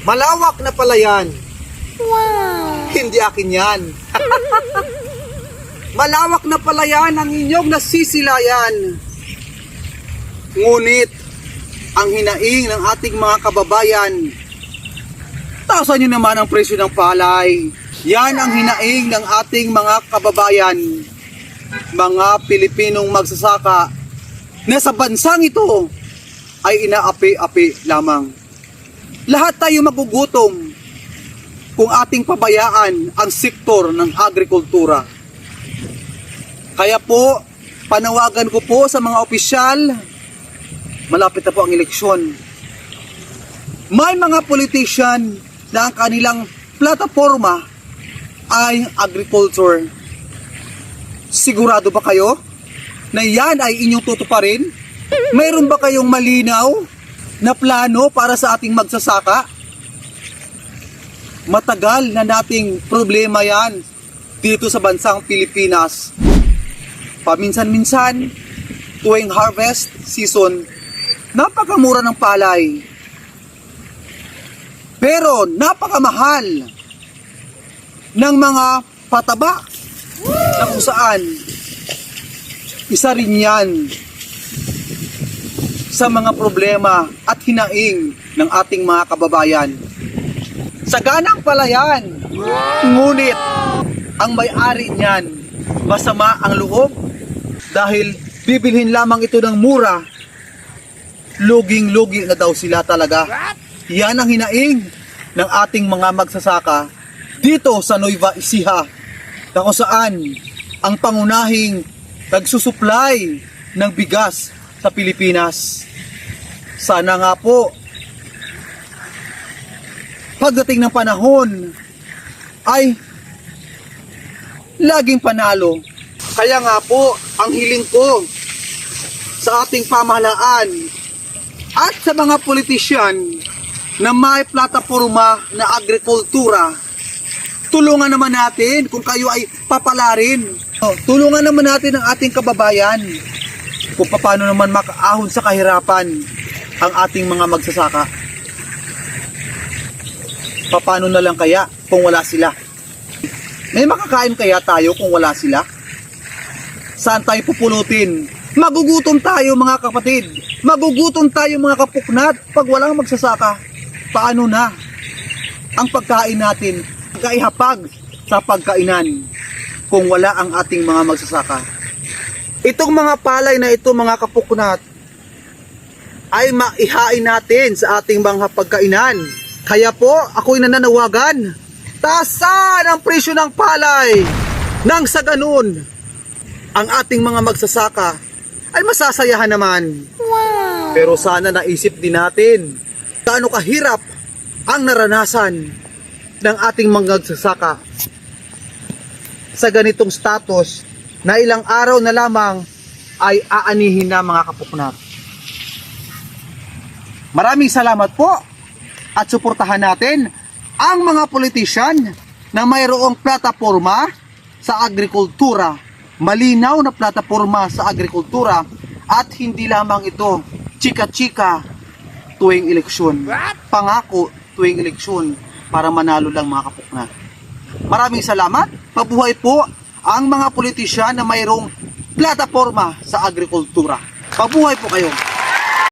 Malawak na palayan. Hindi akin yan. Malawak na palayan ang inyong nasisilayan. Ngunit, ang hinaing ng ating mga kababayan, taasan nyo naman ang presyo ng palay. Yan ang hinaing ng ating mga kababayan, mga Pilipinong magsasaka, na sa bansang ito ay inaapi-api lamang. Lahat tayo magugutom kung ating pabayaan ang sektor ng agrikultura. Kaya po, panawagan ko po sa mga opisyal, malapit na po ang eleksyon. May mga politician na ang kanilang plataforma ay agriculture. Sigurado ba kayo na yan ay inyong tutuparin? Mayroon ba kayong malinaw na plano para sa ating magsasaka? Matagal na nating problema yan dito sa bansang Pilipinas. Paminsan-minsan, tuwing harvest season, napakamura ng palay. Pero napakamahal ng mga pataba na kung saan isa rin yan sa mga problema at hinaing ng ating mga kababayan. Sa ganang palayan, ngunit ang may-ari niyan masama ang loob dahil bibilhin lamang ito ng mura, luging-lugi na daw sila talaga. Yan ang hinaing ng ating mga magsasaka dito sa Nueva Ecija na kung saan ang pangunahing nagsusupply ng bigas sa Pilipinas. Sana nga po pagdating ng panahon ay laging panalo. Kaya nga po, ang hiling ko sa ating pamahalaan at sa mga politisyan na may plataforma na agrikultura, tulungan naman natin kung kayo ay papalarin. O, Tulungan naman natin ang ating kababayan kung paano naman makaahon sa kahirapan ang ating mga magsasaka. Paano na lang kaya kung wala sila? May makakain kaya tayo kung wala sila? Saan tayo pupulutin? Magugutom tayo mga kapatid. Magugutom tayo mga kapuknat pag walang magsasaka. Paano na? Ang pagkain natin, kaihapag sa pagkainan kung wala ang ating mga magsasaka. Itong mga palay na ito mga kapuknat ay maihain natin sa ating mga pagkainan. Kaya po, ako'y nananawagan. Taasan ang presyo ng palay. Nang sa ganun, ang ating mga magsasaka ay masasayahan naman. Pero sana naisip din natin gaano kahirap ang naranasan ng ating mga magsasaka sa ganitong status na ilang araw na lamang ay aanihin na mga kapuknat. Maraming salamat po at suportahan natin ang mga politisyan na mayroong plataforma sa agrikultura. Malinaw na plataforma sa agrikultura at hindi lamang ito chika-chika tuwing eleksyon. Pangako tuwing eleksyon para manalo lang mga kapuknat. Maraming salamat. Mabuhay po ang mga politisyan na mayroong plataforma sa agrikultura. Mabuhay po kayo.